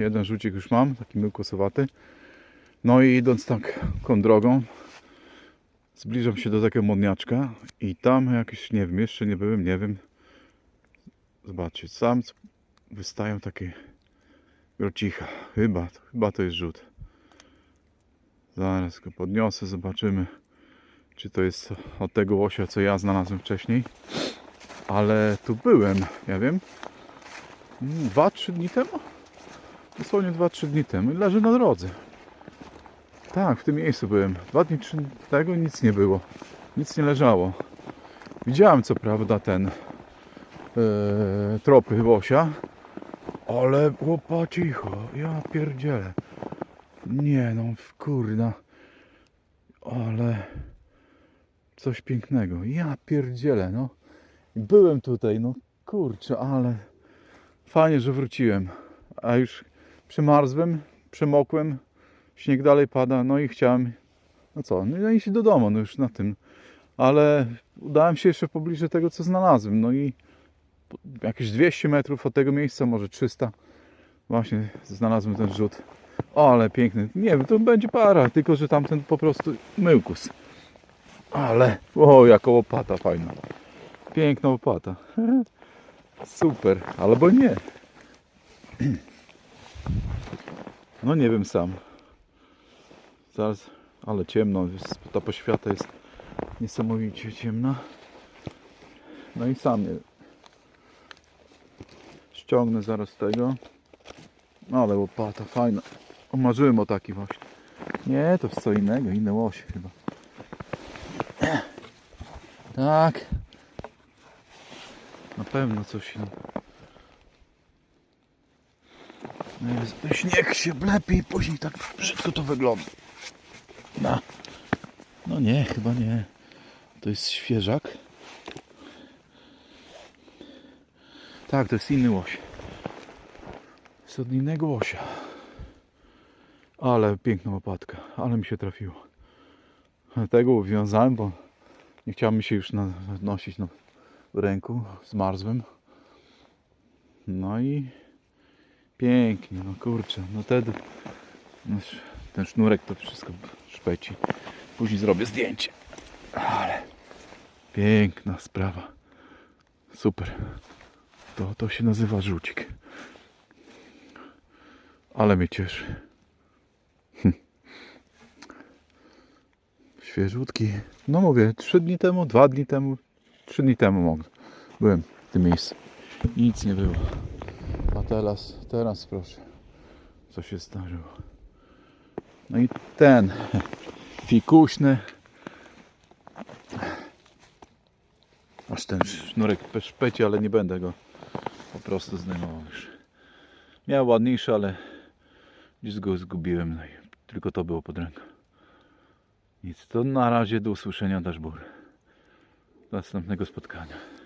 jeden rzucik już mam, taki myłkosowaty. No i idąc taką drogą, zbliżam się do takiego modniaczka i tam jakieś, nie wiem, jeszcze nie byłem, nie wiem. Zobaczcie, sam wystają takie grocicha. Chyba, chyba to jest rzut. Zaraz go podniosę, zobaczymy, czy to jest od tego łosia, co ja znalazłem wcześniej. Ale tu byłem, ja wiem, 2-3 dni temu? Dosłownie 2-3 dni temu. I leży na drodze. Tak, w tym miejscu byłem. Dwa dni trzy tego nic nie było. Nic nie leżało. Widziałem co prawda ten e, tropy łosia, ale chłopa cicho, ja pierdzielę. Nie no, kurna. Ale coś pięknego. Ja pierdzielę, no. Byłem tutaj, no kurczę, ale fajnie, że wróciłem. A już przemarzłem, przemokłem, śnieg dalej pada, no i chciałem, no co, no iść do domu, no już na tym. Ale udałem się jeszcze w pobliżu tego, co znalazłem, no i jakieś 200 metrów od tego miejsca, może 300, właśnie znalazłem ten rzut. O, ale piękny. Nie wiem, to będzie para, tylko że tamten po prostu myłkus. Ale, o, jaka łopata fajna. Piękna łopata. Super, albo nie. No nie wiem sam. Zaraz, ale ciemno, ta poświata jest niesamowicie ciemna. No i sam je ściągnę zaraz tego. No ale łopata fajna. Marzyłem o taki właśnie. Nie, to jest co innego, inne łosie chyba. Tak. Na pewno coś innego. No Śnieg się wlepi i później tak brzydko to wygląda. No. no nie, chyba nie. To jest świeżak. Tak, to jest inny łoś. Jest od innego łosia. Ale piękna łopatka. Ale mi się trafiło. Tego uwiązałem, bo nie chciałem mi się już nosić no, w ręku. Zmarzłem. No i pięknie, no kurczę. No wtedy no, ten sznurek to wszystko szpeci. Później zrobię zdjęcie. Ale piękna sprawa. Super. To, to się nazywa żółcik. Ale mnie cieszy. Hm. Świeżutki. No mówię, trzy dni temu, dwa dni temu, trzy dni temu mogę. Byłem w tym miejscu. Nic nie było. Teraz, teraz proszę, co się zdarzyło. No i ten fikuśny. Aż ten sznurek szpeci, ale nie będę go po prostu zdejmował już. Miał ładniejszy, ale gdzieś go zgubiłem. No i tylko to było pod ręką. Nic, to na razie do usłyszenia dashboard. Do następnego spotkania.